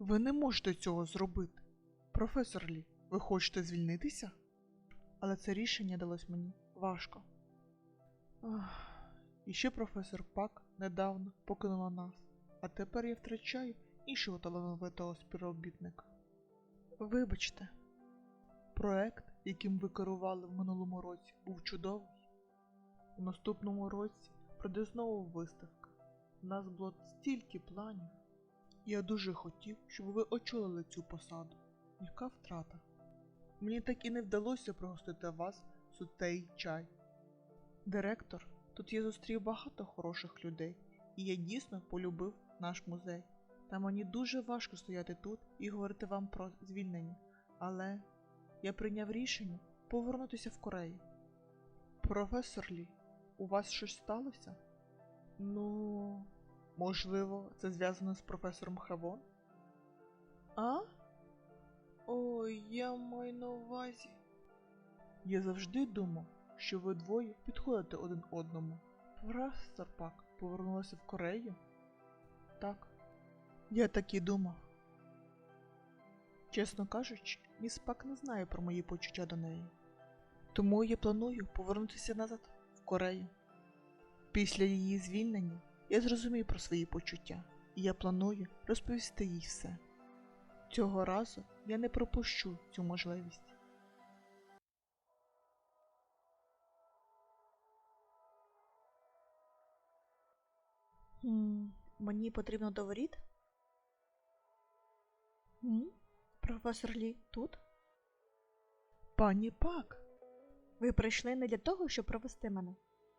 Ви не можете цього зробити. Професор Лі, ви хочете звільнитися? Але це рішення далось мені важко. Ах, і ще професор Пак недавно покинула нас, а тепер я втрачаю іншого талановитого співробітника. Вибачте, проект, яким ви керували в минулому році, був чудовий. У наступному році пройде знову виставка. У нас було стільки планів. Я дуже хотів, щоб ви очолили цю посаду. Яка втрата? Мені так і не вдалося пригостити вас сутей чай. Директор, тут я зустрів багато хороших людей, і я дійсно полюбив наш музей. Та мені дуже важко стояти тут і говорити вам про звільнення, але я прийняв рішення повернутися в Корею. Професор Лі, у вас щось сталося? Ну, можливо, це зв'язано з професором Хевон? А? Ой, я маю на увазі. Я завжди думав, що ви двоє підходите один одному. Професор Пак повернулася в Корею? Так. Я так і думав. Чесно кажучи, міс Пак не знає про мої почуття до неї. Тому я планую повернутися назад в Корею. Після її звільнення я зрозумів про свої почуття, і я планую розповісти їй все. Цього разу я не пропущу цю можливість. Хм, мені потрібно до воріт? М? Професор Лі тут? Пані Пак, Ви прийшли не для того, щоб провести мене.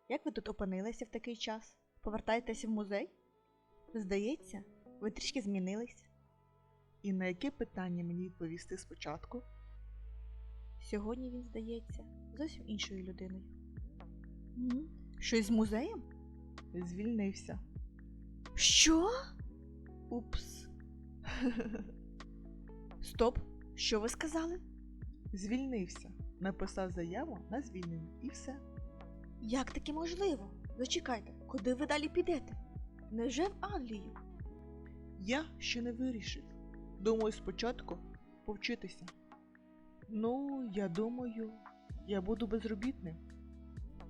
Як ви тут опинилися в такий час? Повертаєтеся в музей? Здається, ви трішки змінились. і на яке питання мені відповісти спочатку? Сьогодні він здається зовсім іншою людиною. М? Щось з музеєм? Звільнився. Що? Упс. Стоп! Що ви сказали? Звільнився. Написав заяву на звільнення і все. Як таке можливо? Зачекайте, куди ви далі підете? Невже в Англію? Я ще не вирішив. Думаю, спочатку повчитися. Ну, я думаю, я буду безробітним.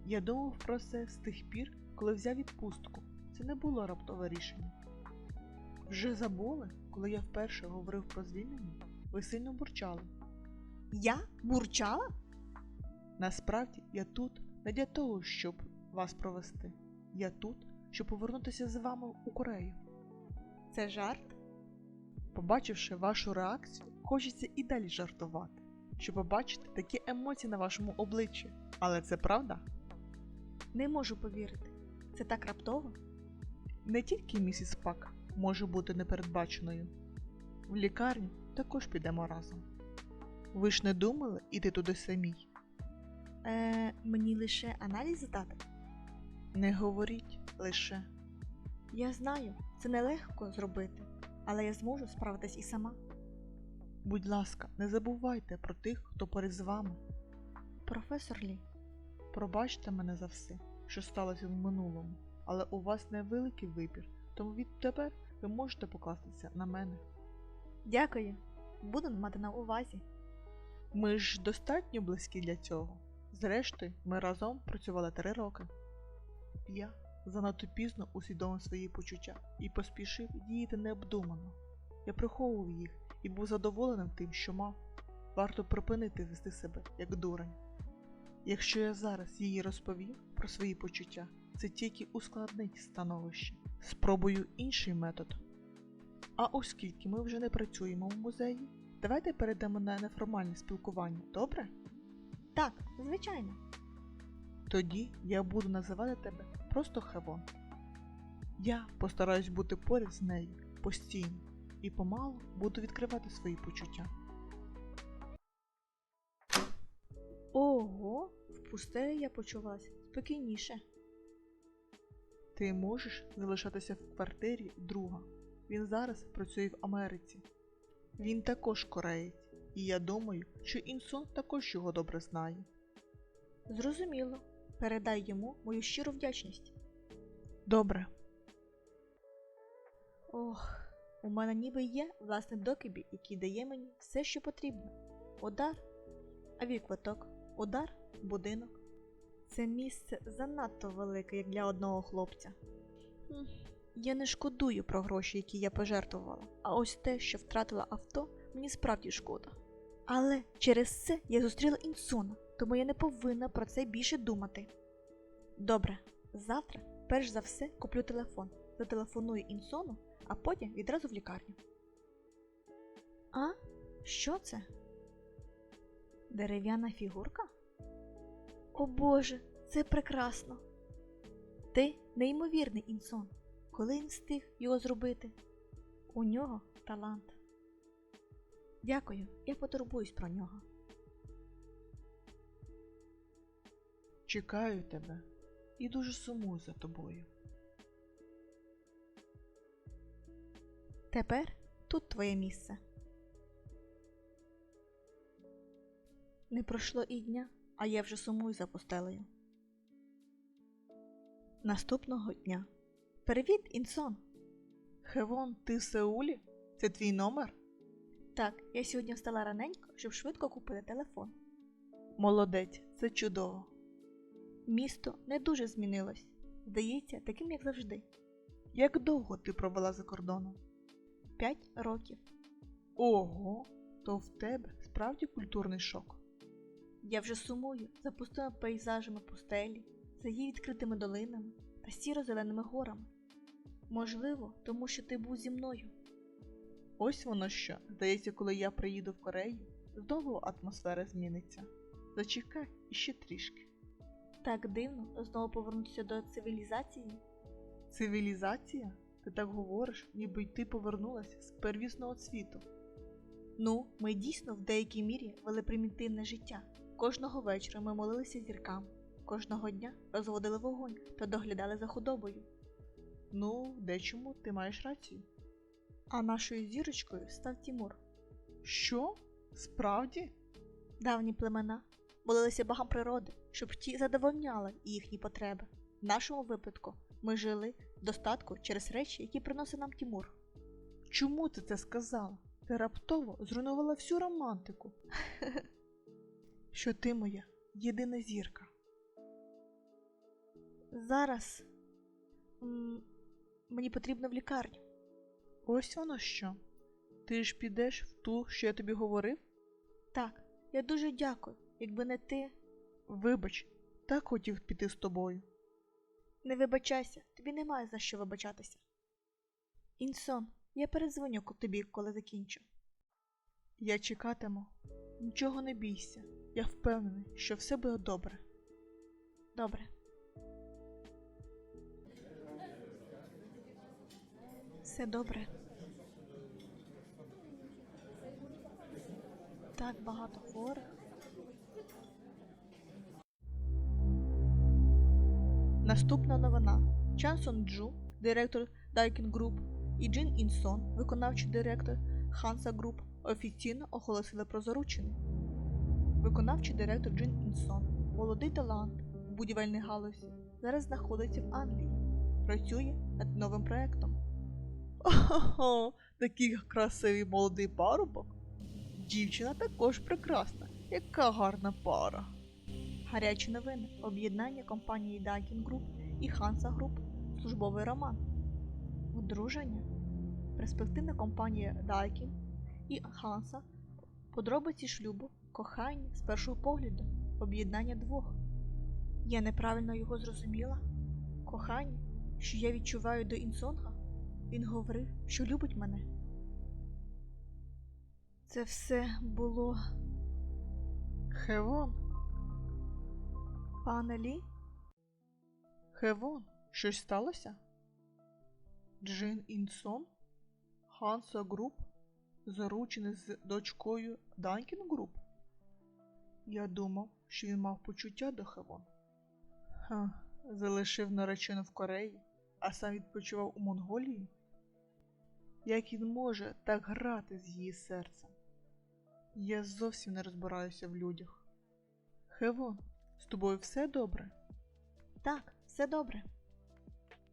Я думав про це з тих пір, коли взяв відпустку. Це не було раптове рішення. Вже забули, коли я вперше говорив про звільнення, ви сильно бурчали. Я бурчала? Насправді я тут не для того, щоб вас провести. Я тут, щоб повернутися з вами у Корею. Це жарт? Побачивши вашу реакцію, хочеться і далі жартувати, щоб побачити такі емоції на вашому обличчі. Але це правда? Не можу повірити. Це так раптово? Не тільки місіс Пак може бути непередбаченою. В лікарню також підемо разом. Ви ж не думали іти туди самій? Е, мені лише аналіз здати? Не говоріть лише. Я знаю, це нелегко зробити, але я зможу справитись і сама. Будь ласка, не забувайте про тих, хто поряд з вами. Професор Лі, Пробачте мене за все, що сталося в минулому, але у вас невеликий вибір, тому відтепер ви можете покластися на мене. дякую. Буду мати на увазі. Ми ж достатньо близькі для цього. Зрештою, ми разом працювали три роки. Я занадто пізно усвідомив свої почуття і поспішив діяти необдумано. Я приховував їх і був задоволеним тим, що мав. Варто припинити вести себе як дурень. Якщо я зараз їй розповів про свої почуття, це тільки ускладнить становище. Спробую інший метод. А оскільки ми вже не працюємо в музеї, давайте перейдемо на неформальне спілкування, добре? Так, звичайно. Тоді я буду називати тебе просто Хевон. Я постараюсь бути поряд з нею постійно і помалу буду відкривати свої почуття. Ого, в пустелі я почувалася спокійніше. Ти можеш залишатися в квартирі друга. Він зараз працює в Америці. Він також кореєць, і я думаю, що Інсон також його добре знає. Зрозуміло. Передай йому мою щиру вдячність. Добре, Ох, У мене ніби є власний докибі, який дає мені все, що потрібно. Удар, авіаквиток, удар, будинок. Це місце занадто велике, як для одного хлопця. Я не шкодую про гроші, які я пожертвувала, а ось те, що втратила авто, мені справді шкода. Але через це я зустріла Інсона, тому я не повинна про це більше думати. Добре, завтра, перш за все, куплю телефон, зателефоную Інсону, а потім відразу в лікарню. А? Що це? Дерев'яна фігурка? О Боже, це прекрасно. Ти неймовірний Інсон. Коли він встиг його зробити? У нього талант. Дякую, я потурбуюсь про нього. Чекаю тебе і дуже сумую за тобою. Тепер тут твоє місце. Не пройшло і дня, а я вже сумую за постелею. Наступного дня. Привіт, Інсон! Хевон, ти в Сеулі? Це твій номер? Так, я сьогодні встала раненько, щоб швидко купити телефон. Молодець, це чудово. Місто не дуже змінилось. Здається, таким, як завжди. Як довго ти провела за кордоном? П'ять років. Ого, то в тебе справді культурний шок. Я вже сумую за пустими пейзажами пустелі, за її відкритими долинами та сіро-зеленими горами. Можливо, тому що ти був зі мною. Ось воно що. Здається, коли я приїду в Корею, знову атмосфера зміниться. Зачекай іще трішки. Так дивно знову повернутися до цивілізації. Цивілізація? Ти так говориш, ніби й ти повернулася з первісного світу. Ну, ми дійсно в деякій мірі вели примітивне життя. Кожного вечора ми молилися зіркам, кожного дня розводили вогонь та доглядали за худобою. Ну, дечому ти маєш рацію. А нашою зірочкою став Тімур. Що? Справді? Давні племена молилися богам природи, щоб ті задовольняли їхні потреби. В нашому випадку ми жили в достатку через речі, які приносив нам Тімур. Чому ти це сказала? Ти раптово зруйнувала всю романтику. Що ти моя єдина зірка. Зараз м, мені потрібно в лікарню. Ось воно що. Ти ж підеш в ту, що я тобі говорив? Так, я дуже дякую. Якби не ти, Вибач, так хотів піти з тобою. не вибачайся, тобі немає за що вибачатися. Інсон, я передзвоню тобі, коли закінчу. Я чекатиму. Нічого не бійся. Я впевнений, що все буде добре. Добре. Все добре. Так багато хворих. Наступна новина. Чан Сон Джу, директор Daikin Group, і Джин Інсон, виконавчий директор Hansa Group, офіційно оголосили про заручини. Виконавчий директор Джин Інсон, молодий талант у будівельній галузі, зараз знаходиться в Англії, працює над новим проектом. Ого, такий красивий молодий парубок. Дівчина також прекрасна. Яка гарна пара. Гарячі новини. Об'єднання компанії Daikin Group і Hansa Group. Службовий роман. Одруження. Перспективна компанія Daikin і Hansa. Подробиці шлюбу. Кохання з першого погляду. Об'єднання двох. Я неправильно його зрозуміла. Кохання, що я відчуваю до Інсонга. Він говорив, що любить мене. Це все було. Хевон, Пане Лі? Хевон, щось сталося? Джин Інсон? Ханса Груп? Заручений з дочкою Данкін Груп? Я думав, що він мав почуття до Хевон. Ха, залишив наречену в Кореї, а сам відпочивав у Монголії? Як він може так грати з її серцем? Я зовсім не розбираюся в людях. Хевон, з тобою все добре? Так, все добре.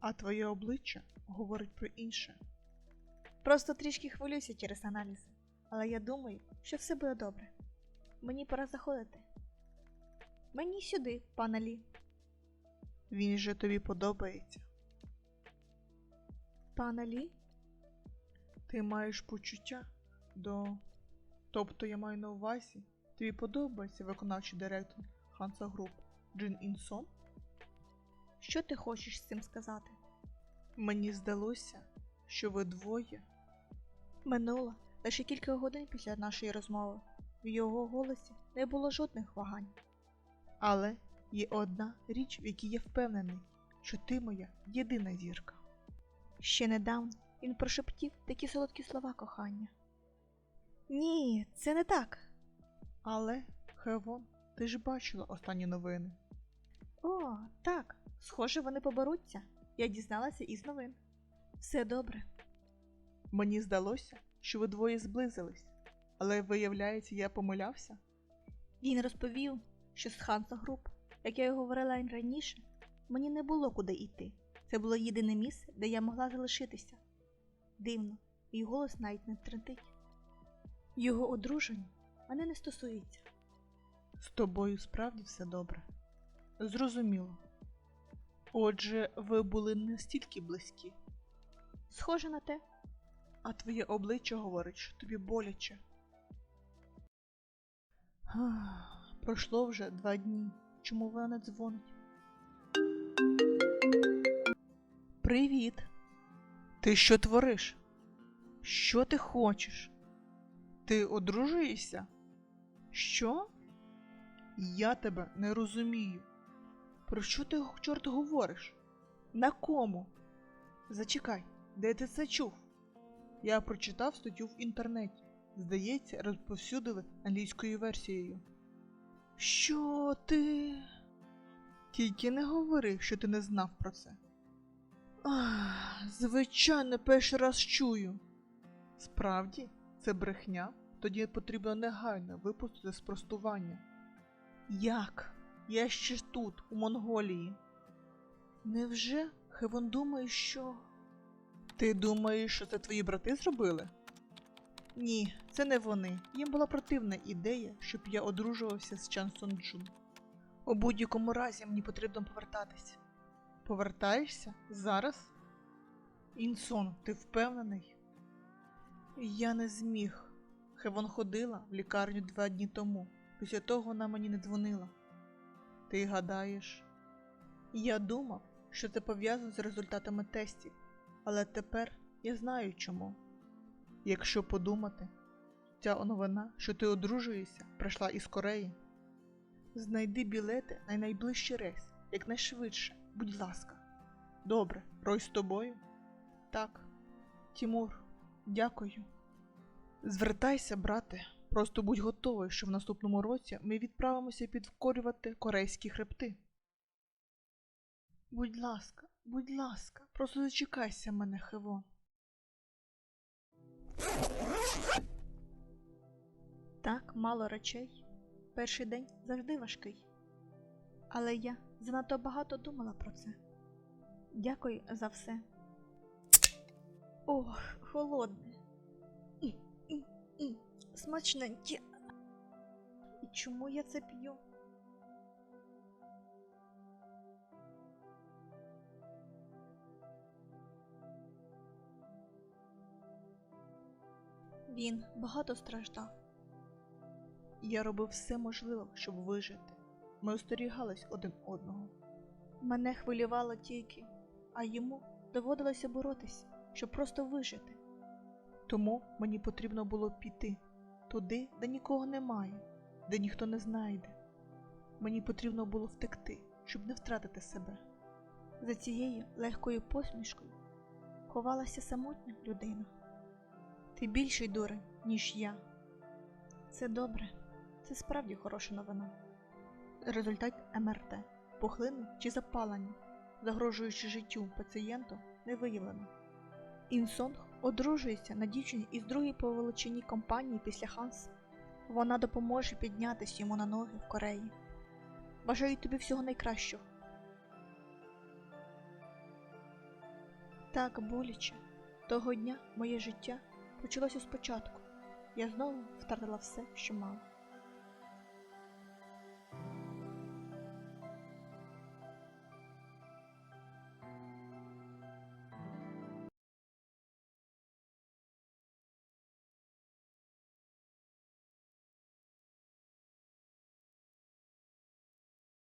А твоє обличчя говорить про інше. Просто трішки хвилююся через аналізи. Але я думаю, що все буде добре. Мені пора заходити. Мені сюди, пане Лі. Він же тобі подобається. Пане Лі? Ти маєш почуття до. Тобто я маю на увазі, тобі подобається виконавчий директор Ханса Груп Джин Інсон? Що ти хочеш з цим сказати? Мені здалося, що ви двоє. Минуло лише кілька годин після нашої розмови. В його голосі не було жодних вагань. Але є одна річ, в якій я впевнений, що ти моя єдина зірка. Ще недавно він прошептів такі солодкі слова кохання. Ні, це не так. Але, Хевон, ти ж бачила останні новини. О, так, схоже, вони поборуться. Я дізналася із новин. Все добре. Мені здалося, що ви двоє зблизились, але виявляється, я помилявся. Він розповів, що з Ханса Груп, як я й говорила раніше, мені не було куди йти. Це було єдине місце, де я могла залишитися. Дивно, мій голос навіть не тремтить. Його одруження мене не стосується. З тобою справді все добре. Зрозуміло. Отже, ви були настільки близькі, Схоже на те, а твоє обличчя говорить, що тобі боляче. Ах, Пройшло вже два дні. Чому вона не дзвонить? Привіт. Ти що твориш? Що ти хочеш? Ти одружуєшся? Що? Я тебе не розумію. Про що ти, чорт, говориш? На кому? Зачекай, де ти це чув? Я прочитав статтю в інтернеті. Здається, розповсюдили англійською версією. Що ти? Тільки не говори, що ти не знав про це. Ах, звичайно, перший раз чую. Справді, це брехня, тоді потрібно негайно випустити спростування. Як? Я ще тут, у Монголії. Невже Хевон думає, що. Ти думаєш, що це твої брати зробили? Ні, це не вони. Їм була противна ідея, щоб я одружувався з Чан Сон Джун. У будь-якому разі мені потрібно повертатись. Повертаєшся? Зараз? Інсон, ти впевнений? Я не зміг. Хевон ходила в лікарню два дні тому. Після того вона мені не дзвонила. Ти гадаєш? Я думав, що це пов'язано з результатами тестів, але тепер я знаю чому. Якщо подумати, ця новина, що ти одружуєшся, прийшла із Кореї. Знайди білети на найближчий рейс, якнайшвидше, будь ласка. Добре, Рой з тобою? Так. Тімур, дякую. Звертайся, брате. Просто будь готовий, що в наступному році ми відправимося підкорювати корейські хребти. Будь ласка, будь ласка, просто зачекайся мене, Хевон. так мало речей. Перший день завжди важкий. Але я занадто багато думала про це. Дякую за все. Ох, холодне. Смачненьке. І чому я це п'ю? Він багато страждав. Я робив все можливе, щоб вижити. Ми остерігались один одного. Мене хвилювало тільки, а йому доводилося боротися, щоб просто вижити. Тому мені потрібно було піти туди, де нікого немає, де ніхто не знайде. Мені потрібно було втекти, щоб не втратити себе. За цією легкою посмішкою ховалася самотня людина. Ти більший дурень, ніж я. Це добре, це справді хороша новина. Результат МРТ, пухлини чи запалення, загрожуючи життю пацієнту, не виявлено. Інсонг одружується на дівчині із другої по величині компанії після Ханса. Вона допоможе піднятися йому на ноги в Кореї. Бажаю тобі всього найкращого. Так боляче. Того дня моє життя почалося спочатку. Я знову втратила все, що мала.